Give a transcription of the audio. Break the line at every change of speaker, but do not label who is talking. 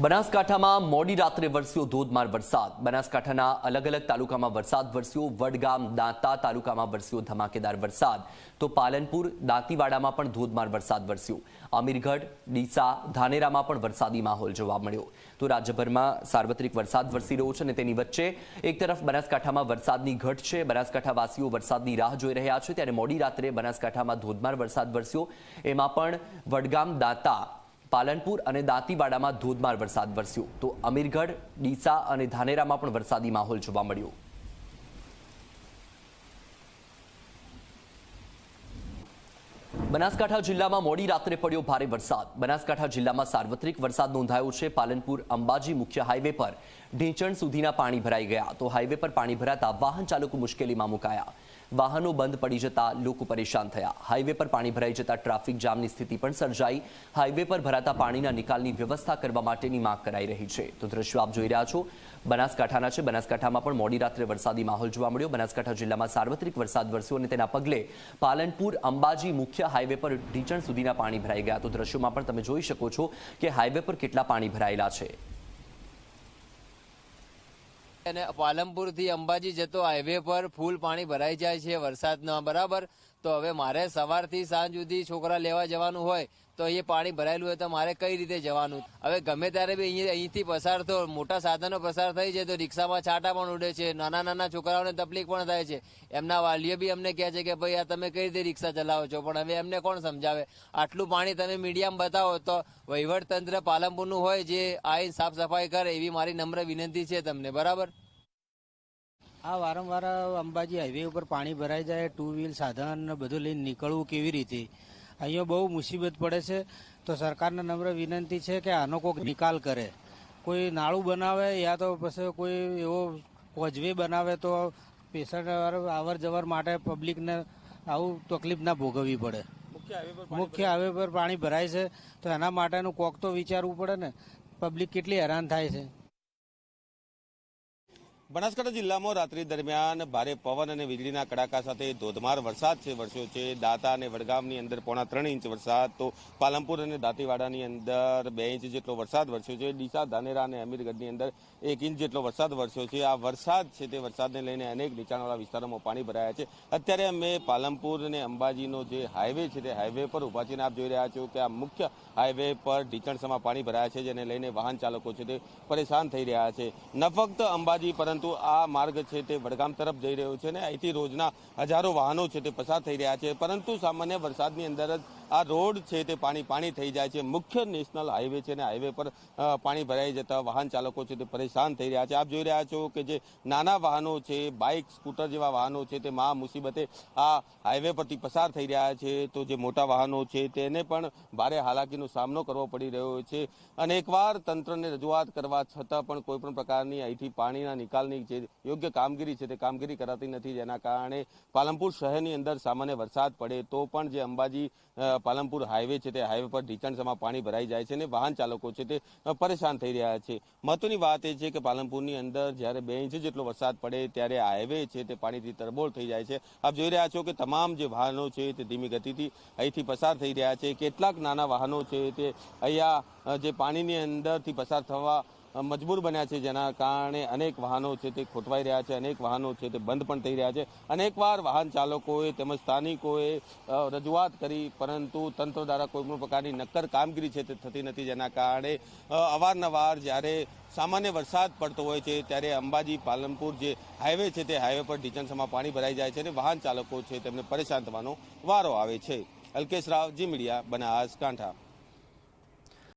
બનાસકાંઠામાં મોડી રાત્રે વરસ્યો ધોધમાર વરસાદ. બનાસકાંઠાના અલગ અલગ તાલુકામાં વરસાદ વરસ્યો, વડગામ, દાંતા તાલુકામાં વરસ્યો ધમાકેદાર વરસાદ. તો પાલનપુર, દાંતીવાડામાં પણ ધોધમાર વરસાદ વરસ્યો. અમીરગઢ, ડીસા, ધાનેરામાં પણ વરસાદી માહોલ જોવા મળ્યો. તો રાજ્યભરમાં સાર્વત્રિક વરસાદ વરસી રહ્યો છે અને તેની વચ્ચે એક તરફ બનાસકાંઠામાં વરસાદની ઘટ છે. બનાસકાંઠાવાસીઓ વરસાદની રાહ જોઈ રહ્યા છે. ત્યારે મોડી રાત્રે બનાસકાંઠામાં ધોધમાર વરસાદ વરસ્યો. એમાં પણ વડગામ, દાંતા પાલનપુર અને દાંતીવાડામાં ધોધમાર વરસાદ વરસ્યો. તો અમીરગઢ, ડીસા અને ધાનેરામાં પણ વરસાદી માહોલ જોવા મળ્યો. બનાસકાંઠા જિલ્લામાં મોડી રાત્રે પડ્યો ભારે વરસાદ. બનાસકાંઠા જિલ્લામાં સાર્વત્રિક વરસાદ નોંધાયો છે. પાલનપુર, અંબાજી મુખ્ય હાઈવે પર ઢીંચણ સુધીના પાણી ભરાઈ ગયા. તો હાઈવે પર પાણી ભરાતા વાહન ચાલકો મુશ્કેલીમાં મુકાયા. વાહનો બંધ પડી જતા લોકો પરેશાન થયા. હાઈવે પર પાણી ભરાઈ જતા ટ્રાફિક જામની સ્થિતિ પણ સર્જાઈ. હાઈવે પર ભરાતા પાણીના નિકાલની વ્યવસ્થા કરવા માટેની માંગ કરાઈ રહી છે. તો દ્રશ્યો આપ જોઈ રહ્યા છો. બનાસકાંઠાના છે. બનાસકાંઠામાં પણ મોડી રાત્રે વરસાદી માહોલ જોવા મળ્યો. બનાસકાંઠા જિલ્લામાં સાર્વત્રિક વરસાદ વરસ્યો અને તેના પગલે પાલનપુર, અંબાજી મુખ્ય હાઈવે પર ઢીંચણ સુધીના પાણી ભરાઈ ગયા. તો દ્રશ્યોમાં પણ તમે જોઈ શકો છો કે હાઈવે પર કેટલા પાણી ભરાયેલા છે.
અને પાલનપુરથી અંબાજી જતો હાઈવે પર ફૂલ પાણી ભરાઈ જાય છે વરસાદના, બરાબર? તો હવે મારે સવારથી સાંજ સુધી છોકરા લેવા જવાનું હોય તો અહીંયા પાણી ભરાયેલું હોય તો મારે કઈ રીતે જવાનું? હવે ગમે ત્યારે બી અહીં અહીંથી પસાર તો મોટા સાધનો પસાર થઈ જાય તો રિક્ષામાં છાંટા પણ ઉડે છે, નાના નાના છોકરાઓને તકલીફ પણ થાય છે. એમના વાલીઓ બી અમને કહે છે કે, ભાઈ, આ તમે કઈ રીતે રિક્ષા ચલાવો છો? પણ હવે એમને કોણ સમજાવે? આટલું પાણી તમે મીડિયામાં બતાવો તો વહીવટ તંત્ર પાલનપુરનું હોય જે આઈ સાફ સફાઈ કરે એવી મારી નમ્ર વિનંતી છે તમને. બરાબર?
આ વારંવાર અંબાજી હાઈવે ઉપર પાણી ભરાઈ જાય ટુ વ્હીલ સાધન બધું લઈને નીકળવું કેવી રીતે? અહીંયા બહુ મુસીબત પડે છે. તો સરકારને નમ્ર વિનંતી છે કે આનો કોઈક નિકાલ કરે. કોઈ નાળું બનાવે યા તો પછી કોઈ એવો કોઝવે બનાવે તો પેશન્ટ અવર જવર માટે પબ્લિકને આવું તકલીફ ના ભોગવવી પડે. મુખ્ય હાઈવે પર પાણી ભરાય છે. તો એના માટેનું કોક તો વિચારવું પડે ને. પબ્લિક કેટલી હેરાન થાય છે.
બનાસકાંઠા જિલ્લામાં રાત્રિ દરમિયાન ભારે પવન અને વીજળીના કડાકા સાથે ધોધમાર વરસાદ છે. વરસ્યો છે દાતા અને વડગામની અંદર પોણા ત્રણ ઇંચ વરસાદ, તો પાલનપુર અને દાંતીવાડાની અંદર બે ઇંચ જેટલો વરસાદ વરસ્યો છે. ડીસા, ધાનેરા અને અમીરગઢની અંદર એક ઇંચ જેટલો વરસાદ વરસ્યો છે. આ વરસાદ છે તે વરસાદને લઈને અનેક નીચાણવાળા વિસ્તારોમાં પાણી ભરાયા છે. અત્યારે અમે પાલનપુર અને અંબાજીનો જે હાઈવે છે તે હાઈવે પર ઊભા છીએ આપ જોઈ રહ્યા છો કે આ મુખ્ય હાઈવે પર ઢીચણસમાં પાણી ભરાયા છે, જેને લઈને વાહન ચાલકો છે તે પરેશાન થઈ રહ્યા છે. ન ફક્ત અંબાજી, પરંતુ આ માર્ગ છે તે વડગામ તરફ જઈ રહ્યો છે અને અહીંથી રોજના હજારો વાહનો છે તે પસાર થઈ રહ્યા છે. પરંતુ સામાન્ય વરસાદની અંદર જ આ રોડ છે તે પાણી પાણી થઈ જાય છે. મુખ્ય નેશનલ હાઈવે છે અને હાઈવે પર પાણી ભરાઈ જતા વાહન ચાલકો છે તે પરેશાન થઈ રહ્યા છે. આપ જોઈ રહ્યા છો કે જે નાના વાહનો છે, બાઇક, સ્કૂટર જેવા વાહનો છે તે મહા મુસીબતે આ હાઈવે પરથી પસાર થઈ રહ્યા છે. તો જે મોટા વાહનો છે તેને પણ ભારે હાલાકીનો સામનો કરવો પડી રહ્યો છે. અને એકવાર તંત્રને રજૂઆત કરવા છતાં પણ કોઈ પણ પ્રકારની અહીંથી પાણીના નિકાલની જે યોગ્ય કામગીરી છે તે કામગીરી કરાતી નથી. જેના કારણે પાલનપુર શહેરની અંદર સામાન્ય વરસાદ પડે તો પણ જે અંબાજી પાલનપુર હાઈવે છે તે હાઈવે પર ઢીચણસમાં પાણી ભરાઈ જાય છે અને વાહન ચાલકો છે તે પરેશાન થઈ રહ્યા છે. મહત્વની વાત એ છે કે પાલનપુરની અંદર જ્યારે બે ઇંચ જેટલો વરસાદ પડે ત્યારે હાઇવે છે તે પાણીથી તરબોળ થઈ જાય છે. આપ જોઈ રહ્યા છો કે તમામ જે વાહનો છે તે ધીમી ગતિથી અહીંથી પસાર થઈ રહ્યા છે. કેટલાક નાના વાહનો છે તે અહીંયા જે પાણીની અંદરથી પસાર થવા મજબૂર બન્યા છે જેના કારણે અનેક વાહનો છે તે ખોટવાઈ રહ્યા છે, અનેક વાહનો છે તે બંધ પણ થઈ રહ્યા છે. અનેકવાર વાહન ચાલકોએ તેમજ સ્થાનિકોએ રજૂઆત કરી, પરંતુ તંત્ર દ્વારા કોઈ પણ પ્રકારની નક્કર કામગીરી છે તે થતી નથી, જેના કારણે અવારનવાર જ્યારે સામાન્ય વરસાદ પડતો હોય છે, ત્યારે અંબાજી, પાલનપુર જે હાઈવે છે તે હાઈવે પર ઢીચણસમાં પાણી ભરાઈ જાય છે અને વાહન ચાલકો છે તેમને પરેશાન થવાનો વારો આવે છે. Alkesh Rao, Zee Media Banaskantha